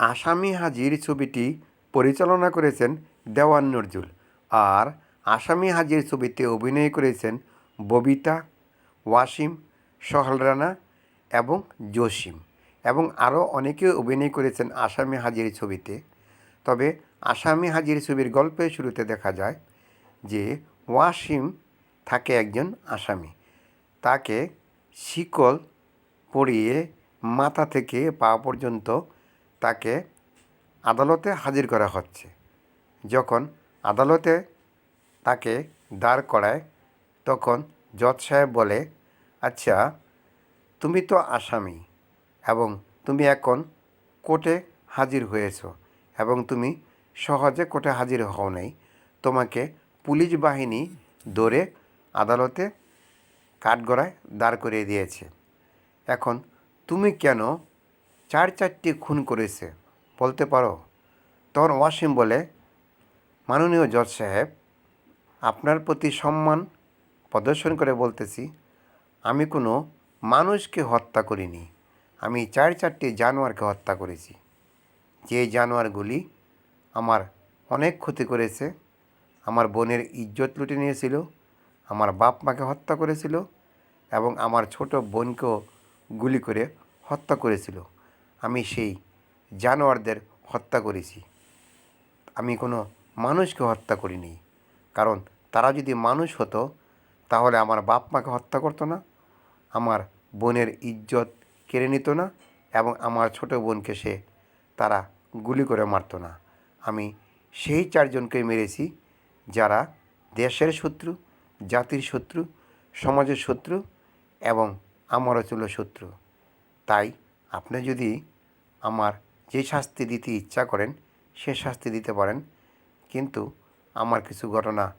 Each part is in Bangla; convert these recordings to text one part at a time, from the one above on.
আসামি হাজির ছবিটি পরিচালনা করেছেন দেওয়ান নজরুল আর আসামি হাজির ছবিতে অভিনয় করেছেন ববিতা, ওয়াসিম, সোহেল রানা এবং জসিম এবং আরও অনেকে অভিনয় করেছেন আসামি হাজির ছবিতে। তবে আসামি হাজির ছবির গল্পের শুরুতে দেখা যায় যে ওয়াসিম থাকে একজন আসামি। তাকে শিকল পরিয়ে মাথা থেকে পা পর্যন্ত তাকে আদালতে হাজির করা হচ্ছে। যখন আদালতে তাকে দাঁড় করায়, তখন জজ সাহেব বলে আচ্ছা তুমি তো আসামি এবং তুমি এখন কোর্টে হাজির হয়েছো এবং তুমি সহজে কোর্টে হাজির হও নাই। তোমাকে পুলিশ বাহিনী ধরে আদালতে কাঠগড়ায় দাঁড় করিয়ে দিয়েছে। এখন তুমি কেন চার চারটি খুন করেছে। বলতে পারো? তখন ওয়াসিম বলে, মাননীয় জজ সাহেব, আপনার প্রতি সম্মান প্রদর্শন করে বলতেছি, আমি কোনো মানুষকে হত্যা করিনি। আমি চার চারটি জানোয়ারকে হত্যা করেছি। যে জানোয়ারগুলি আমার অনেক ক্ষতি করেছে, আমার বোনের ইজ্জত লুটে নিয়েছিল, আমার বাপ মাকে হত্যা করেছিল এবং আমার ছোট বোনকেও গুলি করে হত্যা করেছিল। আমি সেই জানোয়ারদের হত্যা করেছি। আমি কোনো মানুষকে হত্যা করিনি। কারণ তারা যদি মানুষ হতো, তাহলে আমার বাপ মাকে হত্যা করতো না, আমার বোনের ইজ্জত কেড়ে নিত না এবং আমার ছোট বোনকে সে তারা গুলি করে মারতো না। আমি সেই চারজনকে মেরেছি যারা দেশের শত্রু, জাতির শত্রু, সমাজের শত্রু এবং আমারও ছিল শত্রু। তাই আপনি যদি আমার যে শাস্তি দিতে ইচ্ছা করেন, সে শাস্তি দিতে পারেন। কিন্তু আমার কিছু ঘটনা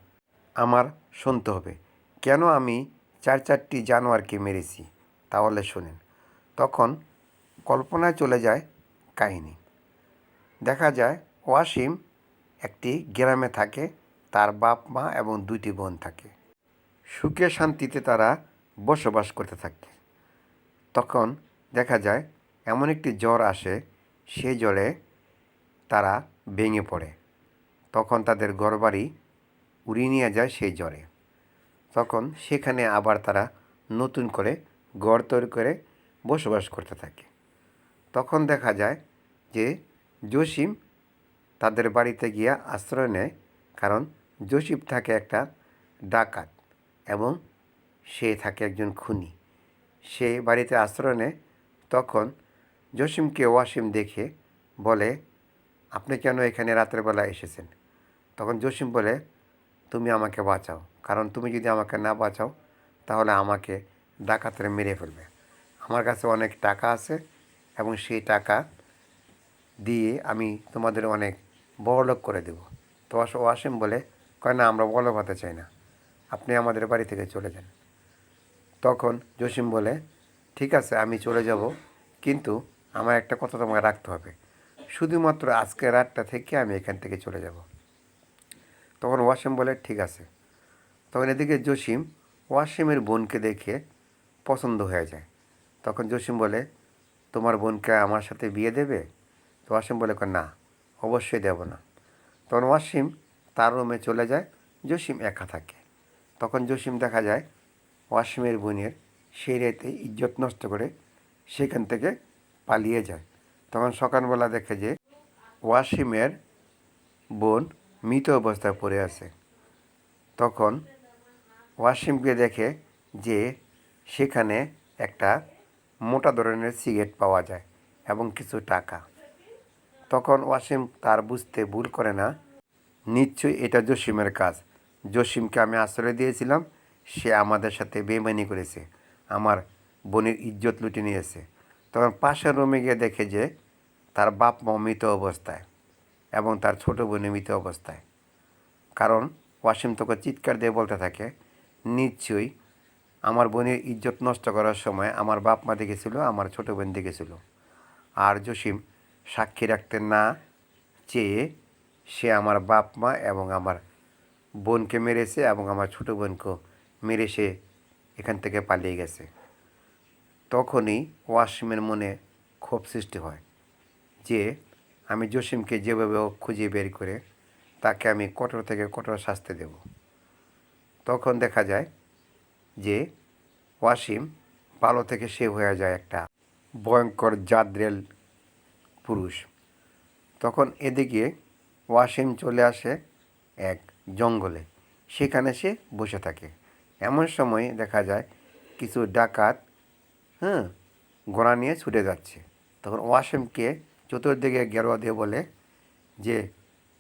আমার শুনতে হবে। কেন আমি চার চারটি জানোয়ারকে মেরেছি, তাহলে শোনেন। তখন কল্পনায় চলে যায় কাহিনী। দেখা যায় ওয়াসিম একটি গ্রামে থাকে, তার বাপ, মা এবং দুইটি বোন থাকে। সুখে শান্তিতে তারা বসবাস করতে থাকে। তখন দেখা যায় এমন একটি জ্বর আসে, সে জ্বরে তারা ভেঙে পড়ে। তখন তাদের ঘরবাড়ি উড়িয়ে নিয়ে যায় সেই জ্বরে। তখন সেখানে আবার তারা নতুন করে ঘর তৈরি করে বসবাস করতে থাকে। তখন দেখা যায় যে জসিম তাদের বাড়িতে গিয়ে আশ্রয় নেয়, কারণ জসিম থাকে একটা ডাকাত এবং সে থাকে একজন খুনি। সে বাড়িতে আশ্রয় নেয়, তখন জসিমকে ওয়াসিম দেখে বলে, আপনি কেন এখানে রাতের বেলা এসেছেন? তখন জসিম বলে, তুমি আমাকে বাঁচাও। কারণ তুমি যদি আমাকে না বাঁচাও, তাহলে আমাকে ডাকাতরে মেরে ফেলবে। আমার কাছে অনেক টাকা আছে এবং সেই টাকা দিয়ে আমি তোমাদের অনেক বড়লোক করে দেব। তো ওয়াসিম বলে, কয় না, আমরা বড়লোক হতে চাই না। আপনি আমাদের বাড়ি থেকে চলে যান। তখন জসিম বলে, ঠিক আছে, আমি চলে যাব। কিন্তু আমার একটা কথা তোমাকে রাখতে হবে। শুধুমাত্র আজকে রাতটা থেকে আমি এখান থেকে চলে যাব। তখন ওয়াসিম বলে, ঠিক আছে। তখন এদিকে জসিম ওয়াসিমের বোনকে দেখে পছন্দ হয়ে যায়। তখন জসিম বলে, তোমার বোনকে আমার সাথে বিয়ে দেবে? তো ওয়াসিম বলে, না, অবশ্যই দেব না। তখন ওয়াসিম তার রুমে চলে যায়, জসিম একা থাকে। তখন জসিম দেখা যায় ওয়াসিমের বোনের সেই রাতে ইজ্জত নষ্ট করে সেখান থেকে পালিয়ে যায়। তখন সকালবেলা দেখে যে ওয়াসিমের বোন মৃত অবস্থায় পড়ে আছে। তখন ওয়াসিমকে দেখে যে সেখানে একটা মোটা ধরনের সিগারেট পাওয়া যায় এবং কিছু টাকা। তখন ওয়াসিম তার বুঝতে ভুল করে না, নিশ্চয়ই এটা জসিমের কাজ। জসিমকে আমি আশ্রয় দিয়েছিলাম, সে আমাদের সাথে বেমানি করেছে। আমার বোনের ইজ্জত লুটে নিয়েছে। তখন পাশের রুমে গিয়ে দেখে যে তার বাপ মা মৃত অবস্থায় এবং তার ছোট বোন মৃত অবস্থায়। কারণ ওয়াসিম তোকে চিৎকার দিয়ে বলতে থাকে, নিশ্চয়ই আমার বোনের ইজ্জত নষ্ট করার সময় আমার বাপ মা দেখেছিল, আমার ছোট বোন দেখেছিল। আর জসিম সাক্ষী রাখতে না চেয়ে সে আমার বাপ মা এবং আমার বোনকে মেরেছে এবং আমার ছোট বোনকেও মেরে সে এখান থেকে পালিয়ে গেছে। তখনই ওয়াসিমের মনে ক্ষোভ সৃষ্টি হয় যে আমি জসিমকে যেভাবে খুঁজে বের করে তাকে আমি কঠোর থেকে কঠোর শাস্তি দেব। তখন দেখা যায় যে ওয়াসিম ভালো থেকে সে হয়ে যায় একটা ভয়ঙ্কর জাদ্রেল পুরুষ। তখন এদিকে ওয়াসিম চলে আসে এক জঙ্গলে, সেখানে সে বসে থাকে। এমন সময় দেখা যায় কিছু ডাকাত হ্যাঁ গোড়া নিয়ে ছুটে যাচ্ছে। তখন ওয়াসিমকে চতুর্দিকে গেরোয়া দিয়ে বলে যে,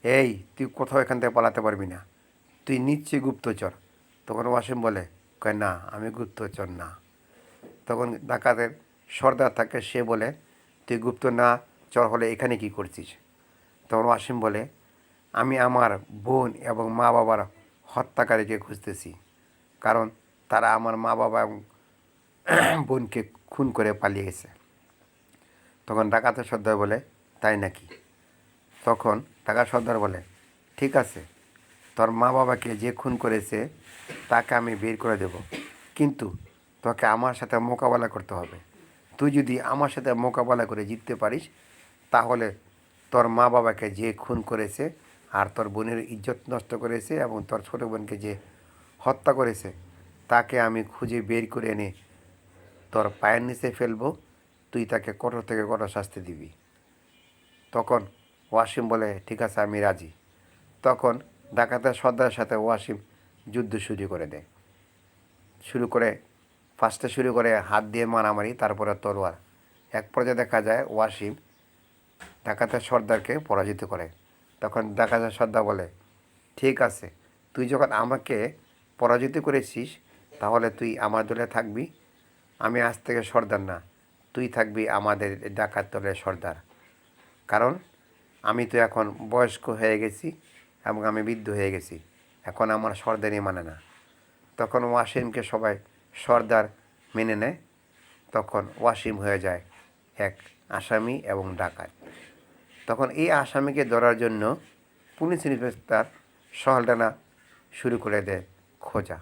এই, তুই কোথাও এখান থেকে পালাতে পারবি না। তুই নিশ্চয়ই গুপ্তচর। তখন ওয়াসিম বলে, কয় না, আমি গুপ্তচর না। তখন ডাকাতের সর্দার থাকে সে বলে, তুই গুপ্ত না, চর হলে এখানে কি করছিস? তখন ওয়াসিম বলে, আমি আমার বোন এবং মা বাবার হত্যাকারীকে খুঁজতেছি। কারণ তারা আমার মা বাবা এবং বোনকে খুন করে পালিয়ে গেছে। তখন ডাকাতের সর্দার বলে, তাই নাকি? তখন ডাকাত সর্দার বলে, ঠিক আছে, তোর মা বাবাকে যে খুন করেছে, তাকে আমি বের করে দেব। কিন্তু তোকে আমার সাথে মোকাবেলা করতে হবে। তুই যদি আমার সাথে মোকাবেলা করে জিততে পারিস, তাহলে তোর মা বাবাকে যে খুন করেছে আর তোর বোনের ইজ্জত নষ্ট করেছে এবং তোর ছোটো বোনকে যে হত্যা করেছে, তাকে আমি খুঁজে বের করে এনে তোর পায়ের নিচে ফেলব, তুই তাকে কঠোর থেকে কঠোর শাস্তি দিবি। তখন ওয়াসিম বলে, ঠিক আছে, আমি রাজি। তখন ডাকাতের সর্দারের সাথে ওয়াসিম যুদ্ধ শুরু করে দেয়। শুরু করে ফার্স্টে শুরু করে, হাত দিয়ে মারামারি, তারপরে তলোয়ার এক পর্যায়ে দেখা যায় ওয়াসিম ডাকাতের সর্দারকে পরাজিত করে। তখন ডাকাতের সর্দার বলে, ঠিক আছে, তুই যখন আমাকে পরাজিত করেছিস, তাহলে তুই আমার দলে থাকবি আমি আজ থেকে সর্দার না। তুই থাকবি আমাদের ডাকাত দলের সর্দার। কারণ আমি তো এখন বয়স্ক হয়ে গেছি এবং আমি বৃদ্ধ হয়ে গেছি। এখন আমার সর্দারই মানে না। তখন ওয়াসিমকে সবাই সর্দার মেনে নেয়। তখন ওয়াসিম হয়ে যায় এক আসামি এবং ডাকাত। তখন এই আসামিকে ধরার জন্য পুলিশ ইন্সপেক্টর সহলডানা শুরু করে দেয় খোঁজা।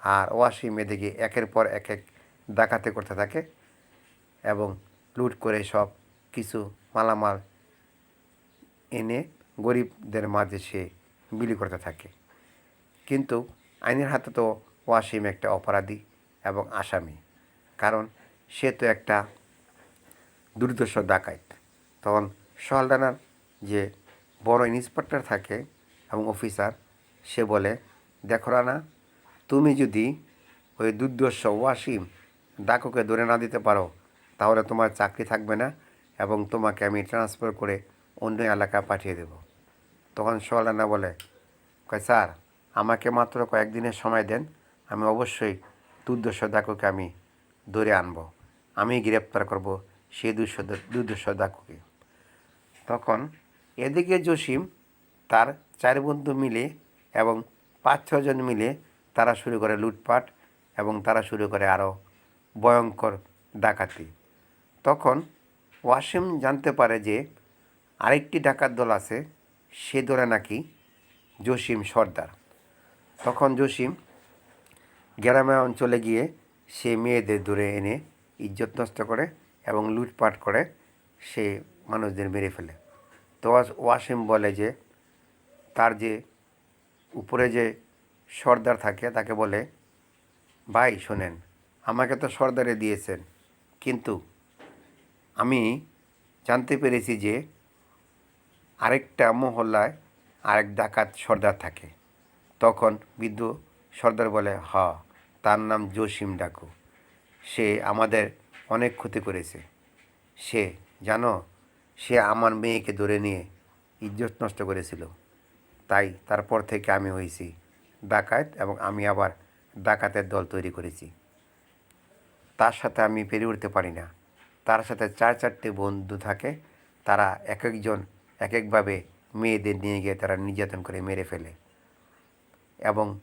আর ওয়াসিম এদিকে একের পর এক এক ডাকাতি করতে থাকে এবং লুট করে সব কিছু মালামাল এনে গরিবদের মাঝে সে বিলি করতে থাকে। কিন্তু আইনের হাতে তো ওয়াসিম একটা অপরাধী এবং আসামি। কারণ সে তো একটা দুর্দর্শ ডাকাত তখন সহলডানার যে বড় ইন্সপেক্টর থাকে এবং অফিসার, সে বলে, দেখো রানা, তুমি যদি ওই দুর্দর্শ ওয়াসিম ডাকুকে ধরে না দিতে পারো, তাহলে তোমার চাকরি থাকবে না এবং তোমাকে আমি ট্রান্সফার করে অন্য এলাকায় পাঠিয়ে দেব। তখন সোহালানা বলে, কয় স্যার, আমাকে মাত্র কয়েকদিনের সময় দেন, আমি অবশ্যই দুর্দর্শ ডাকুকে আমি ধরে আনব। আমি গ্রেপ্তার করব সেই দুঃস দুর্দর্শ ডাকুকে। তখন এদিকে জসিম, তার চার বন্ধু মিলে এবং পাঁচ ছজন মিলে তারা শুরু করে লুটপাট এবং তারা শুরু করে আরও ভয়ঙ্কর ডাকাতি। তখন ওয়াসিম জানতে পারে যে আরেকটি ডাকাত দল আছে, সে দলে নাকি জসিম সর্দার। তখন জসিম গ্রামে অঞ্চলে গিয়ে সে মেয়েদের ধরে এনে ইজ্জত নষ্ট করে এবং লুটপাট করে সে মানুষদের মেরে ফেলে। তো ওয়াস- ওয়াসিম বলে যে, তার যে উপরে যে সর্দার থাকে তাকে বলে, ভাই, শোনেন আমাকে তো সর্দারে দিয়েছেন। কিন্তু আমি জানতে পেরেছি যে আরেকটা মহল্লায় আরেক ডাকাত সর্দার থাকে। তখন বৃদ্ধ সর্দার বলে, হ, তার নাম জসিম ডাকু। সে আমাদের অনেক ক্ষতি করেছে। সে, জানো, সে আমার মেয়েকে ধরে নিয়ে ইজ্জত নষ্ট করেছিল। তাই তারপর থেকে আমি হয়েছি ডাকাত এবং আমি আবার ডাকাতের দল তৈরি করেছি। তার সাথে আমি পেরে উঠতে পারি না। তার সাথে চার চারটে বন্ধু থাকে, তারা এক একজন এক একভাবে মেয়েদের নিয়ে গিয়ে তারা নির্যাতন করে মেরে ফেলে। এবং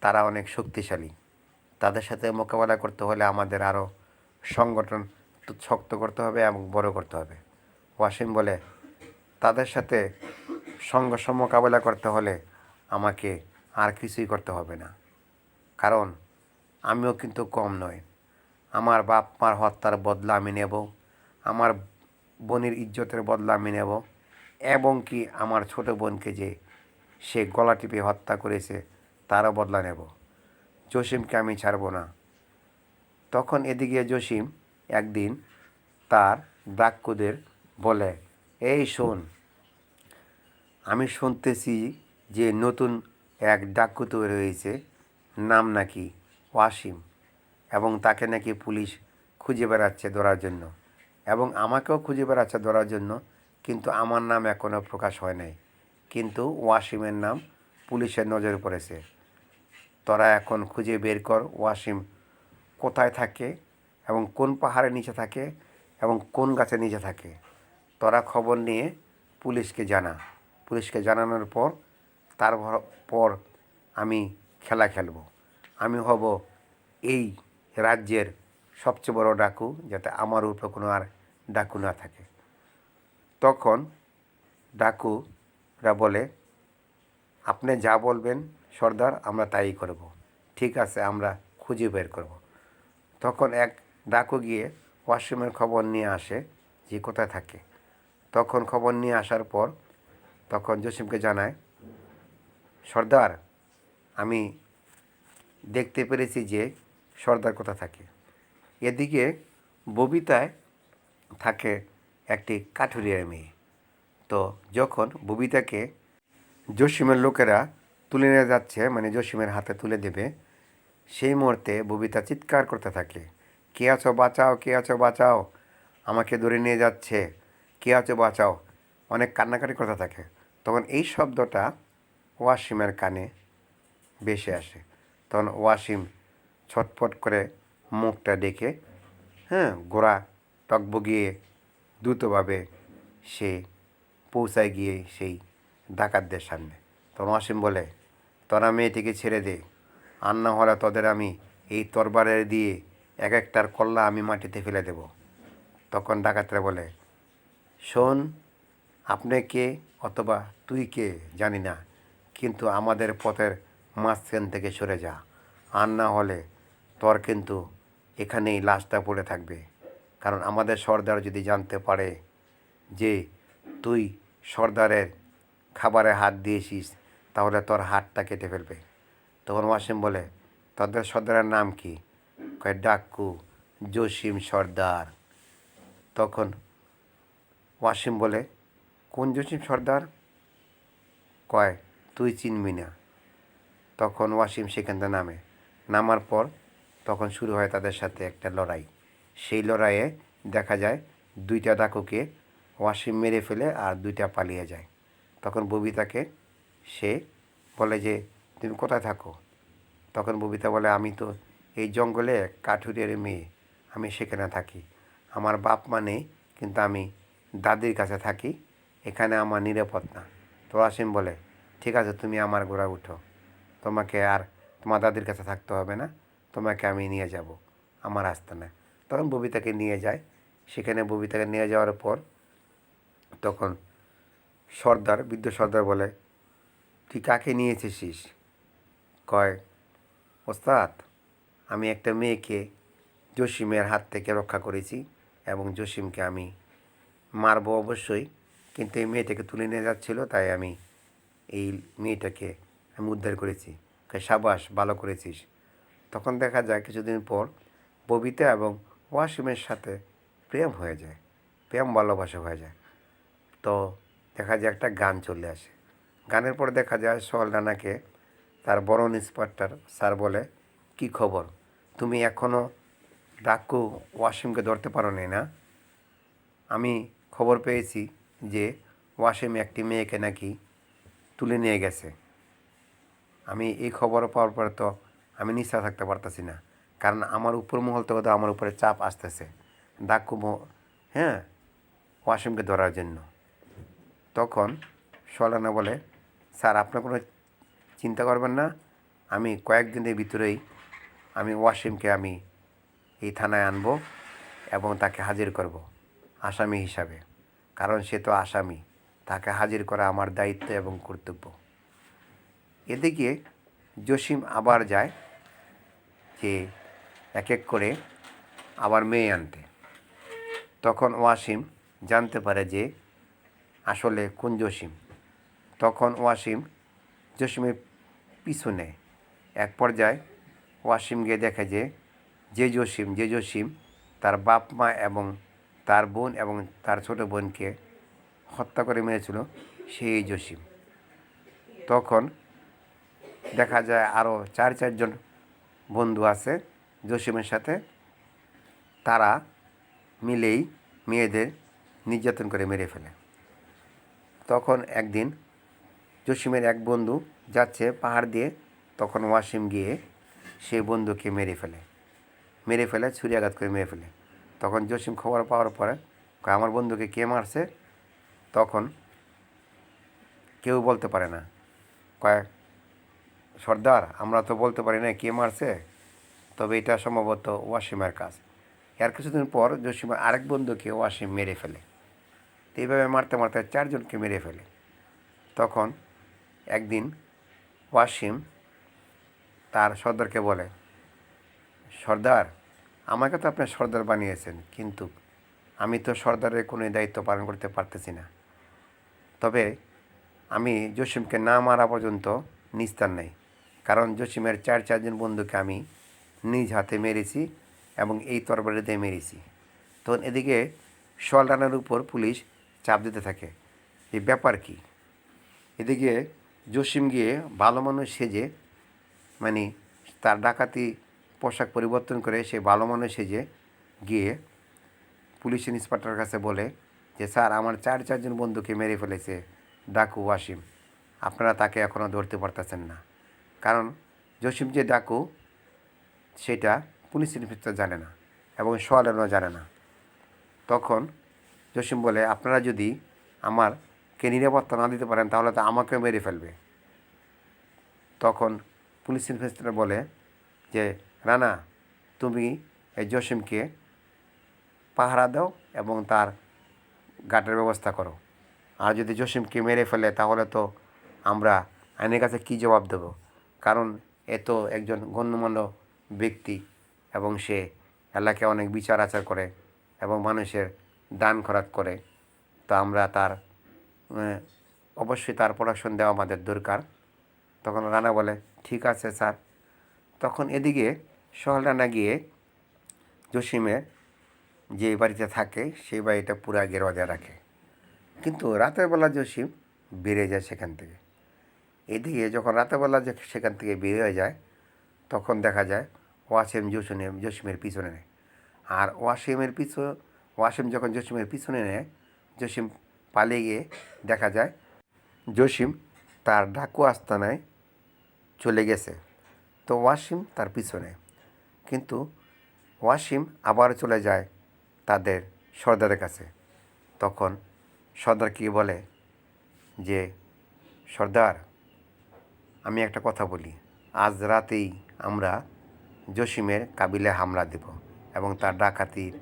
তারা অনেক শক্তিশালী। তাদের সাথে মোকাবেলা করতে হলে আমাদের আরও সংগঠন শক্ত করতে হবে এবং বড় করতে হবে। ওয়াসিম বলে, তাদের সাথে সংঘর্ষ মোকাবেলা করতে হলে আমাকে আর কিছুই করতে হবে না। কারণ আমিও কিন্তু কম নয়। আমার বাপ মার হত্যার বদলা আমি নেব, আমার বোনের ইজ্জতের বদলা আমি নেব এবং কি আমার ছোট বোনকে যে সে গলা টিপে হত্যা করেছে তারও বদলা নেব। জসিমকে আমি ছাড়ব না। তখন এদিকে জসিম একদিন তার ডাক্কুদের বলে, এই শোন, আমি শুনতেছি যে নতুন এক ডাক্কু তৈরি হয়েছে নাম নাকি ওয়াসিম। এবং তাকে নাকি পুলিশ খুঁজে বেড়াচ্ছে ধরার জন্য। এবং আমাকেও খুঁজে বেড়াচ্ছে ধরার জন্য, কিন্তু আমার নাম এখনও প্রকাশ হয় নাই। কিন্তু ওয়াসিমের নাম পুলিশের নজরে পড়েছে। তোরা এখন খুঁজে বের কর ওয়াসিম কোথায় থাকে এবং কোন পাহাড়ের নিচে থাকে এবং কোন গাছের নিচে থাকে। তোরা খবর নিয়ে পুলিশকে জানা। পুলিশকে জানানোর পর, তারপর পর আমি খেলা খেলব। আমি হব এই রাজ্যের সবচেয়ে বড় ডাকু, যাতে আমার উপরে কোনো আর ডাকু না থাকে। তখন ডাকুরা বলে, আপনি যা বলবেন সর্দার, আমরা তাই করব। ঠিক আছে, আমরা খুঁজে বের করব। তখন এক ডাকু গিয়ে ওয়াশরুমের খবর নিয়ে আসে যে কোথায় থাকে। তখন খবর নিয়ে আসার পর তখন জসিমকে জানায়, সর্দার, আমি দেখতে পেরেছি যে সর্দার কথা থাকে? এদিকে ববিতায় থাকে একটি কাঠুরিয়ার মেয়ে। তো যখন ববিতাকে জসিমের লোকেরা তুলে নিয়ে যাচ্ছে মানে জসিমের হাতে তুলে দেবে, সেই মুহূর্তে ববিতা চিৎকার করতে থাকে, কে আছো বাঁচাও, কে আছো বাঁচাও? আমাকে ধরে নিয়ে যাচ্ছে। কে আছো বাঁচাও? অনেক কান্নাকাটি করতে থাকে। তখন এই শব্দটা ওয়াসিমের কানে ভেসে আসে। তখন ওয়াসিম ছটফট করে মুখটা ডেকে হ্যাঁ গোড়া টকবগিয়ে দ্রুতভাবে সে পৌঁছায় গিয়ে সেই ডাকাতদের সামনে। তখন ওয়াসিম বলে, তোরা মেয়েটিকে ছেড়ে দে। আর না হলে তোদের আমি এই তরবারে দিয়ে এক একটার কল্লা আমি মাটিতে ফেলে দেব। তখন ডাকাতরা বলে, শোন, আপনি কে অথবা তুই কে জানি না, কিন্তু আমাদের পথের মাঝখান থেকে সরে যা। আর না হলে তোর কিন্তু এখানেই লাশটা পড়ে থাকবে। কারণ আমাদের সর্দার যদি জানতে পারে যে তুই সর্দারের খাবারে হাত দিয়েছিস, তাহলে তোর হাতটা কেটে ফেলবে। তখন ওয়াসিম বলে, তোদের সর্দারের নাম কি? কয় ডাক্কু জসিম সর্দার। তখন ওয়াসিম বলে, কোন জসিম সর্দার? কয়, তুই চিনবি না। তখন ওয়াসিম সেখান থেকে নামে। নামার পর তখন শুরু হয় তাদের সাথে একটা লড়াই। সেই লড়াইয়ে দেখা যায় দুইটা ডাকুকে ওয়াসিম মেরে ফেলে আর দুইটা পালিয়ে যায়। তখন ববিতাকে সে বলে যে, তুমি কোথায় থাকো? তখন ববিতা বলে, আমি তো এই জঙ্গলে কাঠুরিয়ার মেয়ে, আমি সেখানে থাকি। আমার বাপ মা নেই, কিন্তু আমি দাদির কাছে থাকি, এখানে আমার নিরাপদ না। তো আসিম বলে, ঠিক আছে, তুমি আমার গোড়া উঠো। তোমাকে আর তোমার দাদির কাছে থাকতে হবে না। তোমাকে আমি নিয়ে যাব। আমার আস্তানায় তখন ববিতাকে নিয়ে যায়। সেখানে ববিতাকে নিয়ে যাওয়ার পর তখন সর্দার, বৃদ্ধ সর্দার বলে, তুই কাকে নিয়ে এসেছিস? কয়, ওস্তাদ, আমি একটা মেয়েকে জসিমের হাত থেকে রক্ষা করেছি এবং জসিমকে আমি মারবো অবশ্যই। কিন্তু এই মেয়েটাকে তুলে নিয়ে যাচ্ছিল, তাই আমি এই মেয়েটাকে আমি উদ্ধার করেছি। সাবাস, ভালো করেছিস। তখন দেখা যায় কিছুদিন পর ববিতা এবং ওয়াসিমের সাথে প্রেম হয়ে যায়, প্রেম ভালোবাসা হয়ে যায়। তো দেখা যায় একটা গান চলে আসে। গানের পর দেখা যায় সোহেল রানাকে তার বড় ইন্সপেক্টর স্যার বলে, কি খবর? তুমি এখনও ডাক্কু ওয়াসিমকে ধরতে পারো নি না? আমি খবর পেয়েছি যে ওয়াসিম একটি মেয়েকে নাকি তুলে নিয়ে গেছে। আমি এই খবর পাওয়ার পর তো আমি নিশ্চয় থাকতে পারতেছি না। কারণ আমার উপর মহল থেকে তো আমার উপরে চাপ আসতেছে। ডাক্কু ম- হ্যাঁ? ওয়াসিমকে ধরার জন্য। তখন সলানা বলে, স্যার, আপনার কোনো চিন্তা করবেন না। আমি কয়েকদিনের ভিতরেই আমি ওয়াসিমকে আমি এই থানায় আনব এবং তাকে হাজির করব আসামি হিসাবে। কারণ সে তো আসামি। তাকে হাজির করা আমার দায়িত্ব এবং কর্তব্য। এদিকে জসিম আবার যায়। যে এক এক করে আবার মেয়ে আনতে। তখন ওয়াসিম জানতে পারে যে আসলে কোন জসিম। তখন ওয়াসিম জসিমের পিছু নেয়। এক পর্যায়ে ওয়াসিম গিয়ে দেখে যে যে জসিম যে জসিম তার বাপ মা এবং তার বোন এবং তার ছোট বোনকে হত্যা করে মেরেছিল সেই জসিম। তখন দেখা যায় আরও চার চারজন বন্ধু আছে, জসিমের সাথে। তারা মিলেই মেয়েদের নির্যাতন করে মেরে ফেলে। তখন একদিন জসিমের এক বন্ধু যাচ্ছে পাহাড় দিয়ে, তখন ওয়াসিম গিয়ে সেই বন্ধুকে মেরে ফেলে। মেরে ফেলে ছুরি আঘাত করে মেরে ফেলে। তখন জসিম খবর পাওয়ার পরে আমার বন্ধুকে কে মারছে? তখন কেউ বলতে পারে না। কয় সর্দার, আমরা তো বলতে পারি না কে মারছে, তবে এটা সম্ভবত ওয়াসিমের কাজ। এর কিছুদিন পর জসিম আরেক বন্ধুকে ওয়াসিম মেরে ফেলে। তো এইভাবে মারতে মারতে চারজনকে মেরে ফেলে। তখন একদিন ওয়াসিম তার সর্দারকে বলে, সর্দার, আমাকে তো আপনি সর্দার বানিয়েছেন, কিন্তু আমি তো সর্দারের কোনো দায়িত্ব পালন করতে পারতেছি না। তবে আমি জসিমকে না মারা পর্যন্ত নিস্তার নেই। কারণ জসিমের চার চারজন বন্ধুকে আমি নিজ হাতে মেরেছি এবং এই তরবারি দিয়ে মেরেছি। তখন এদিকে সোয়ালরানার উপর পুলিশ চাপ দিতে থাকে। এই ব্যাপার কি? এদিকে জসিম গিয়ে ভালো মানুষ সেজে মানে তার ডাকাতি পোশাক পরিবর্তন করে সে ভালো মানুষ সেজে গিয়ে পুলিশ ইন্সপেক্টরের কাছে বলে যে, স্যার, আমার চার চারজন বন্ধুকে মেরে ফেলেছে ডাকু ওয়াসিম। আপনারা তাকে এখনও ধরতে পারতেছেন না। কারণ জসিম যে ডাকু, সেটা পুলিশ ইন্সপেক্টর জানে না এবং সোয়ালেনও জানে না। তখন জসিম বলে, আপনারা যদি আমার কে নিরাপত্তা না দিতে পারেন, তাহলে তো আমাকেও মেরে ফেলবে। তখন পুলিশ ইন্সপেক্টর বলে যে রানা তুমি এই জসিমকে পাহারা দাও এবং তার গাটের ব্যবস্থা করো। আর যদি জসিমকে মেরে ফেলে, তাহলে তো আমরা আইনের কাছে কী জবাব দেব? কারণ এ তো একজন গণ্যমান্য ব্যক্তি এবং সে এলাকায় অনেক বিচার আচার করে এবং মানুষের দান খরাত করে। তো আমরা তার অবশ্যই তার প্রোডাকশন দেওয়া আমাদের দরকার। তখন রানা বলে, ঠিক আছে স্যার। তখন এদিকে সোহেল রানা গিয়ে জসিমের যে বাড়িতে থাকে, সেই বাড়িটা পুরা গেরোয়া দিয়ে রাখে। কিন্তু রাতের বেলা জসিম বেড়ে যায় সেখান থেকে। এদিকে যখন রাতের বেলা যে সেখান থেকে বের হয়ে যায়, তখন দেখা যায় ওয়াসিম জসিমের জসিমের পিছনে নেয়। আর ওয়াসিমের পিছু, ওয়াসিম যখন জসিমের পিছনে নেয়, জসিম পালিয়ে গিয়ে দেখা যায় জসিম তার ডাকু আস্তানায় চলে গেছে। তো ওয়াসিম তার পিছনে। কিন্তু ওয়াসিম আবার চলে যায় তাদের সর্দারের কাছে। তখন সর্দার কি বলে যে, সর্দার আমি একটা কথা বলি। আজ রাতেই আমরা জসিমের কাবিলে হামলা দেব এবং তার ডাকাতির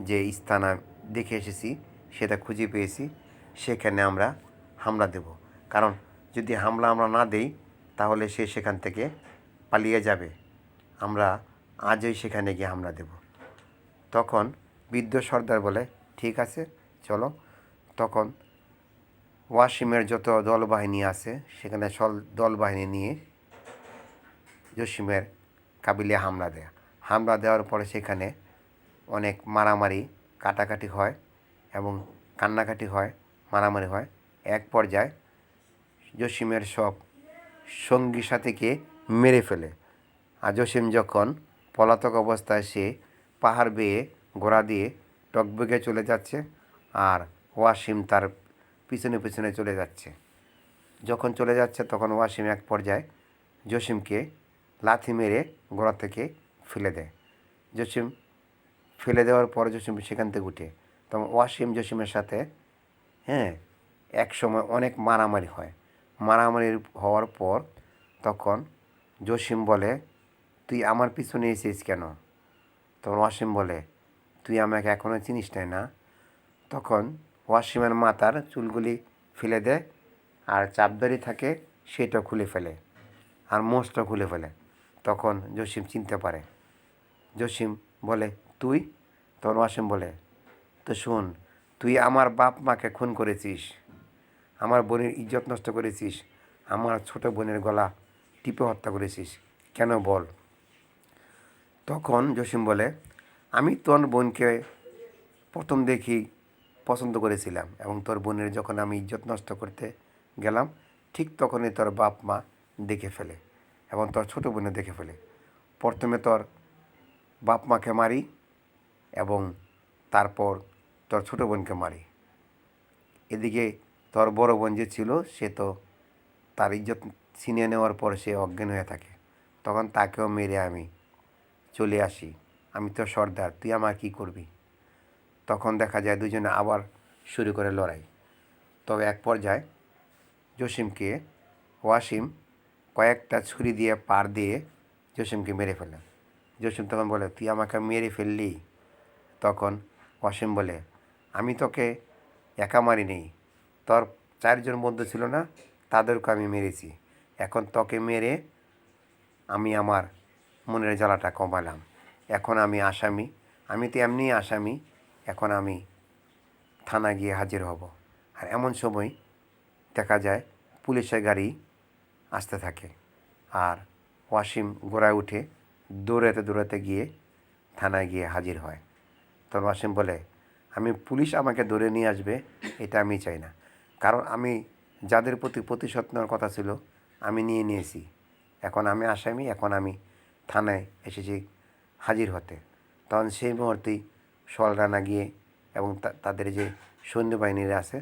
যে স্থান দেখে এসেছি, সেটা খুঁজে পেয়েছি, সেখানে আমরা হামলা দেব। কারণ যদি হামলা আমরা না দেই, তাহলে সে সেখান থেকে পালিয়ে যাবে। আমরা আজই সেখানে গিয়ে হামলা দেব। তখন বৃদ্ধ সর্দার বলে, ঠিক আছে, চলো। তখন ওয়াসিমের যত দলবাহিনী আছে, সেখানে সল, দলবাহিনী নিয়ে জসিমের কাবিলে হামলা দেয়। হামলা দেওয়ার পরে সেখানে অনেক মারামারি, কাটাকাটি হয় এবং কান্নাকাটি হয়, মারামারি হয়। এক পর্যায়ে জসিমের সব সঙ্গী সাথীকে মেরে ফেলে। আর জসিম যখন পলাতক অবস্থায় সে পাহাড় বেয়ে ঘোড়া দিয়ে টকবগে চলে যাচ্ছে, আর ওয়াসিম তার পিছনে পিছনে চলে যাচ্ছে। যখন চলে যাচ্ছে তখন ওয়াসিম এক পর্যায়ে জসিমকে লাথি মেরে ঘোড়া থেকে ফেলে দেয়। জসিম ফেলে দেওয়ার পর জসিম সেখান থেকে উঠে। তখন ওয়াসিম জসিমের সাথে হ্যাঁ এক সময় অনেক মারামারি হয়। মারামারি হওয়ার পর তখন জসিম বলে, তুই আমার পিছনে এসেছিস কেন? তখন ওয়াসিম বলে, তুই আমাকে এখনও চিনিস না? তখন ওয়াসিমের মাথার চুলগুলি ফেলে দেয় আর চাপদারি থাকে সেটা খুলে ফেলে আর মোষটা খুলে ফেলে। তখন জসিম চিনতে পারে। জসিম বলে, তুই? তখন ওয়াসিম বলে, তো শোন, তুই আমার বাপ মাকে খুন করেছিস, আমার বোনের ইজ্জত নষ্ট করেছিস, আমার ছোট বোনের গলা টিপে হত্যা করেছিস, কেন বল? তখন জসিম বলে, আমি তোর বোনকে প্রথম দেখি পছন্দ করেছিলাম এবং তোর বোনের যখন আমি ইজ্জত নষ্ট করতে গেলাম, ঠিক তখনই তোর বাপ মা দেখে ফেলে এবং তোর ছোট বোনে দেখে ফেলে। প্রথমে তোর বাপ মাকে মারি এবং তারপর তোর ছোট বোনকে মারি। এদিকে তোর বড় বোন যে ছিল, সে তো তার ইজ্জত ছিনিয়ে নেওয়ার পর সে অজ্ঞান হয়ে থাকে। তখন তাকেও মেরে আমি চলে আসি। আমি তো সর্দার, তুই আমার কী করবি? তখন দেখা যায় দুজনে আবার শুরু করে লড়াই। তবে এক পর্যায়ে জসিমকে ওয়াসিম কয়েকটা ছুরি দিয়ে পার দিয়ে জসিমকে মেরে ফেলে। জসিম তখন বলে, তুই আমাকে মেরে ফেললি? তখন ওয়াসিম বলে, আমি তোকে একা মারিনি। তোর চারজন বন্ধু ছিল না, তাদেরকে আমি মেরেছি। এখন তোকে মেরে আমি আমার মনের জ্বালাটা কমালাম। এখন আমি আসামি। আমি তো এমনিই আসামি। এখন আমি থানা গিয়ে হাজির হব। আর এমন সময় দেখা যায় পুলিশের গাড়ি আসতে থাকে আর ওয়াসিম গোড়ায় উঠে দৌড়াতে দৌড়াতে গিয়ে থানায় গিয়ে হাজির হয়। তখন ওয়াসিম বলে, আমি পুলিশ আমাকে ধরে নিয়ে আসবে, এটা আমি চাই না। কারণ আমি যাদের প্রতি প্রতিশোধ নেওয়ার কথা ছিল, আমি নিয়ে নিয়েছি। এখন আমি আসামি, এখন আমি থানায় এসেছি হাজির হতে। তখন সেই মুহূর্তেই সোয়াল রানা গিয়ে এবং তাদের যে সৈন্যবাহিনীরা আছে,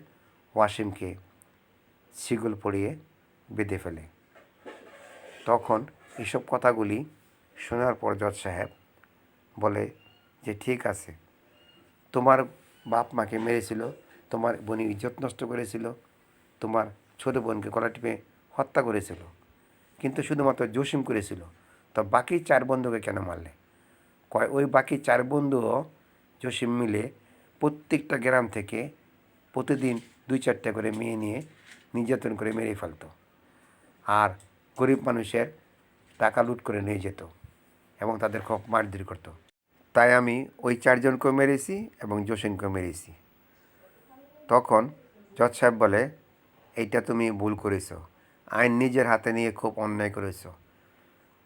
ওয়াসিমকে শিগুল পড়িয়ে বেঁধে ফেলে। তখন এসব কথাগুলি শোনার পর জজ সাহেব বলে যে, ঠিক আছে, তোমার বাপ মাকে মেরেছিল, তোমার বোন ইজ্জত নষ্ট করেছিল, তোমার ছোট বোনকে গলা টিপে হত্যা করেছিল, কিন্তু শুধুমাত্র জসিম করেছিল, তো বাকি চার বন্ধুকে কেন মারলে? কয়, ওই বাকি চার বন্ধুও জসিম মিলে প্রত্যেকটা গ্রাম থেকে প্রতিদিন দুই চারটা করে মেয়ে নিয়ে নির্যাতন করে মেরে ফেলতো। আর গরিব মানুষের টাকা লুট করে নিয়ে যেত এবং তাদের খুব মারধর করতো। তাই আমি ওই চারজনকেও মেরেছি এবং জসিমকেও মেরেছি। তখন জজ সাহেব বলে, এইটা তুমি ভুল করেছ। আইন নিজের হাতে নিয়ে খুব অন্যায় করেছ।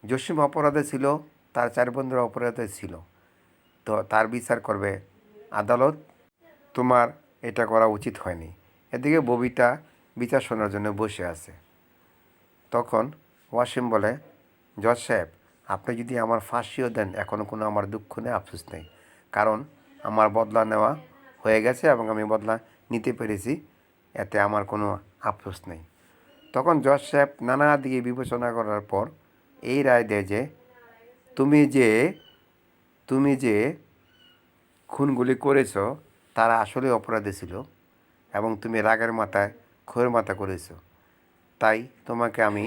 জসিম অপরাধে ছিল, তার চার বন্ধুরা অপরাধে ছিল। তো তার বিচার করবে। আদালত তোমার এটা করা উচিত হয়নি। এদিকে ববিতা বিচার শোনার জন্য বসে আছে। তখন ওয়াসিম বলে, জজ সাহেব, আপনি যদি আমার ফাঁসিও দেন এখনও কোনো আমার দুঃখ নেই, আফসোস নেই। কারণ আমার বদলা নেওয়া হয়ে গেছে এবং আমি বদলা নিতে পেরেছি, এতে আমার কোনো আফসোস নেই। তখন জজ সাহেব নানা দিকে বিবেচনা করার পর এই রায় দেয় যে, তুমি যে তুমি যে খুনগুলি করেছ, তারা আসলে অপরাধী ছিল এবং তুমি রাগের মাথায় ক্ষয়ের মাথা করেছ। তাই তোমাকে আমি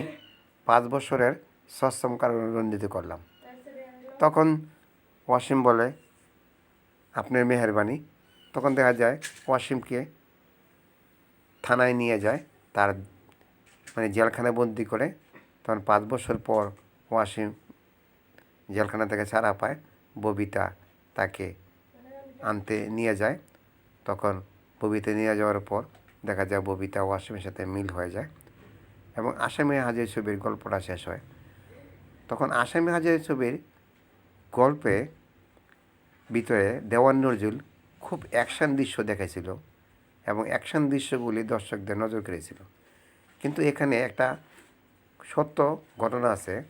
পাঁচ বছরের সশ্রম কারণে দণ্ডিত করলাম। তখন ওয়াসিম বলে, আপনার মেহরবানি। তখন দেখা যায় ওয়াসিমকে থানায় নিয়ে যায়, তার মানে জেলখানায় বন্দি করে। তখন পাঁচ বছর পর ওয়াসিম জেলখানা থেকে ছাড়া পায়। ববিতা তাকে আনতে নিয়ে যায়। তখন ববিতা নিয়ে যাওয়ার পর দেখা যায় ববিতা ওয়াসিমের সাথে মিল হয়ে যায় এবং আসামি হাজির ছবির গল্পটা শেষ হয়। তখন আসামি হাজির ছবির গল্পে ভিতরে দেওয়ান নজরুল খুব অ্যাকশন দৃশ্য দেখাইছিল এবং অ্যাকশন দৃশ্যগুলি দর্শকদের নজর কেড়েছিল। কিন্তু এখানে একটা সত্য ঘটনা আছে।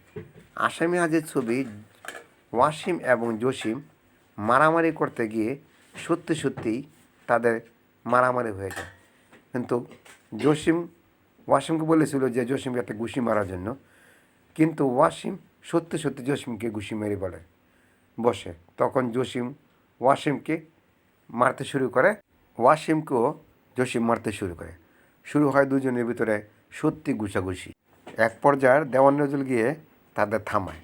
আসামি হাজির ছবি ওয়াসিম এবং জসিম মারামারি করতে গিয়ে সত্যি সত্যিই তাদের মারামারি হয়ে যায়। কিন্তু জসিম, ওয়াসিমকে বলেছিল যে জসিমকে একটা ঘুষি মারার জন্য। কিন্তু ওয়াসিম সত্যি সত্যি জসিমকে ঘুষি মেরে বলে, বসে। তখন জসিম ওয়াসিমকে মারতে শুরু করে। ওয়াসিমকেও জসিম মারতে শুরু করে। শুরু হয় দুজনের ভিতরে সত্যি ঘুষাঘুষি এক পর্যায়ে দেওয়ান নজরুল গিয়ে তাদের থামায়।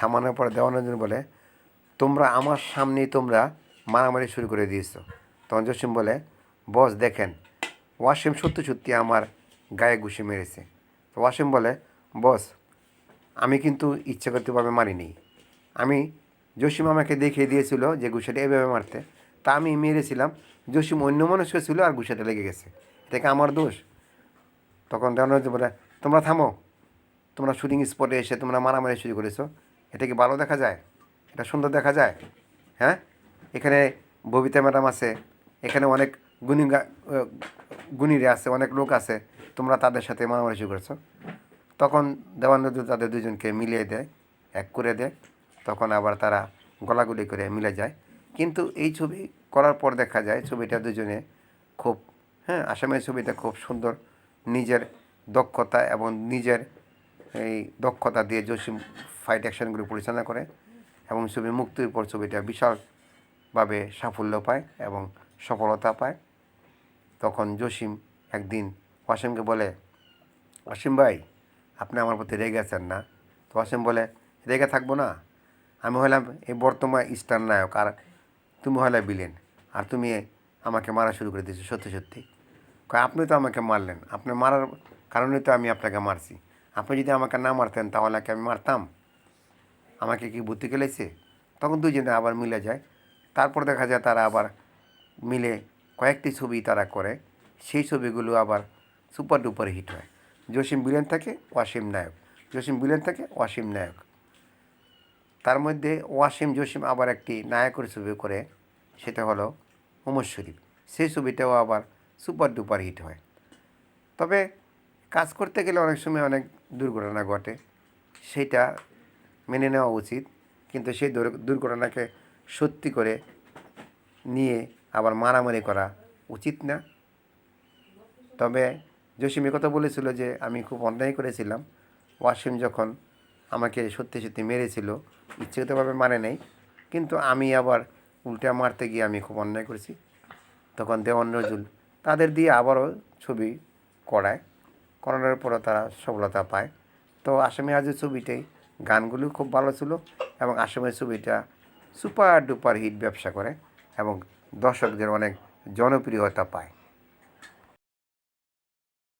থামানোর পর দেওয়ান নজরুল বলে, তোমরা আমার সামনেই তোমরা মারামারি শুরু করে দিয়েছ। তখন জসিম বলে, বস, দেখেন, ওয়াসিম সত্যি সত্যি আমার গায়ে ঘুষি মেরেছে। তো ওয়াসিম বলে, বস, আমি কিন্তু ইচ্ছাকৃতভাবে মারিনি। আমি, জসিম আমাকে দেখিয়ে দিয়েছিল যে ঘুষাটা এভাবে মারতে। তা আমি মেরেছিলাম, জসিম অন্য মানুষকে ছিল আর ঘুষাটা লেগে গেছে। এটা কি আমার দোষ? তখন দেওয়ান বলে, তোমরা থামো। তোমরা শুটিং স্পটে এসে তোমরা মারামারি শুরু করেছ। এটা কি ভালো দেখা যায়? এটা সুন্দর দেখা যায়? হ্যাঁ? এখানে ববিতা ম্যাডাম আছে, এখানে অনেক গুণী গুণীরে আছে, অনেক লোক আছে, তোমরা তাদের সাথে মারামারি করেছ। তখন দেওয়ান তাদের দুজনকে মিলিয়ে দেয়, এক করে দেয়, তখন আবার তারা গলাগুলি করে মিলে যায়। কিন্তু এই ছবি করার পর দেখা যায় ছবিটা দুজনে খুব হ্যাঁ আসামের ছবিটা খুব সুন্দর। নিজের দক্ষতা এবং নিজের এই দক্ষতা দিয়ে জসিম ফাইট অ্যাকশনগুলো পরিচালনা করে এবং ছবি মুক্তির পর ছবিটা বিশালভাবে সাফল্য পায় এবং সফলতা পায়। তখন জসিম একদিন ওয়াসিমকে বলে অসীম ভাই, আপনি আমার প্রতি রেগে আছেন না। তো অসীম বলে, রেগে থাকব না। আমি হলাম এই বর্তমান স্টার নায়ক আর তুমি হলে বিলেন আর তুমি আমাকে মারা শুরু করে দিয়েছ সত্যি সত্যি। আপনি তো আমাকে মারলেন। আপনি মারার কারণে তো আমি আপনাকে মারছি। আপনি যদি আমাকে না মারতেন, তাহলে কি আমি মারতাম? আমাকে কি বুদ্ধি খেলেছে? তখন দুজনে আবার মিলে যায়। তারপর দেখা যায় তারা আবার মিলে কয়েকটি ছবি তারা করে। সেই ছবিগুলো আবার সুপার ডুপার হিট হয়। জসিম বিলেন থাকে, ওয়াসিম নায়ক। জসিম বিলেন থাকে, ওয়াসিম নায়ক। তার মধ্যে ওয়াসিম, জসিম আবার একটি নায়কের ছবি করে, সেটা হলো ওমর শরীফ। সেই ছবিটাও আবার সুপার ডুপার হিট হয়। তবে কাজ করতে গেলে অনেক সময় অনেক দুর্ঘটনা ঘটে, সেটা মেনে নেওয়া উচিত। কিন্তু সেই দুর- দুর্ঘটনাকে সত্যি করে নিয়ে আবার মারামারি করা উচিত না। তবে জসিম কথা বলেছিল যে, আমি খুব অন্যায় করেছিলাম। ওয়াসিম যখন আমাকে সত্যি সত্যি মেরেছিল ইচ্ছাগতভাবে মানে নেই। কিন্তু আমি আবার উল্টা মারতে গিয়ে আমি খুব অন্যায় করেছি। তখন দেওয়ান নজরুল তাদের দিয়ে আবারও ছবি করায়। করানোর পরে তারা সফলতা পায়। তো আসামি আজের ছবিটাই গানগুলো খুব ভালো ছিল এবং আসামের ছবিটা সুপার ডুপার হিট ব্যবসা করে এবং দর্শকদের অনেক জনপ্রিয়তা পায়।